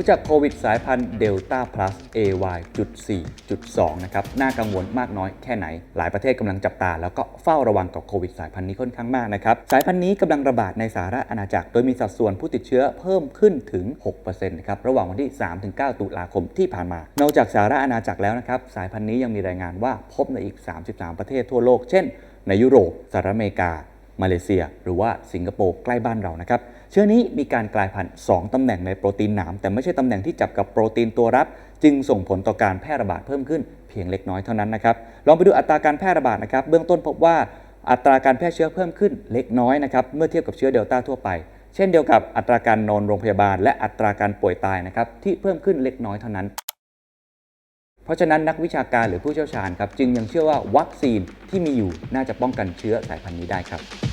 รู้จักโควิดสายพันธุ์เดลต้า plus AY.4.2 นะครับ น่ากังวลมากน้อยแค่ไหน หลายประเทศกำลังจับตา แล้วก็เฝ้าระวังกับโควิดสายพันธุ์นี้ค่อนข้างมากนะครับ สายพันธุ์นี้กำลังระบาดในสหรัฐอาณาจักร โดยมีสัดส่วนผู้ติดเชื้อเพิ่มขึ้นถึง 6%นะครับ ระหว่างวันที่ 3-9 ตุลาคมที่ผ่านมา นอกจากสหรัฐอาณาจักรแล้วนะครับ สายพันธุ์นี้ยังมีรายงานว่าพบในอีก 33 ประเทศทั่วโลก เช่น ในยุโรป สหรัฐอเมริกา มาเลเซีย หรือว่าสิงคโปร์ใกล้บ้านเรานะครับ เชื้อนี้มีการกลายพันธุ์ 2 ตำแหน่งในโปรตีนหนาม แต่ไม่ใช่ตำแหน่งที่จับกับโปรตีนตัวรับ จึงส่งผลต่อการแพร่ระบาดเพิ่มขึ้นเพียงเล็กน้อยเท่านั้นนะครับ ลองไปดูอัตราการแพร่ระบาดนะครับ เบื้องต้นพบว่าอัตราการแพร่เชื้อเพิ่มขึ้นเล็กน้อยนะครับ เมื่อเทียบกับเชื้อเดลต้าทั่วไป เช่นเดียวกับอัตราการนอนโรงพยาบาล และอัตราการป่วยตายนะครับที่เพิ่มขึ้นเล็กน้อยเท่านั้นเพราะฉะนั้นนักวิชาการหรือผู้เชี่ยวชาญครับจึงยังเชื่อว่าวัคซีนที่มีอยู่น่าจะป้องกันเชื้อสายพันธุ์นี้ได้ครับ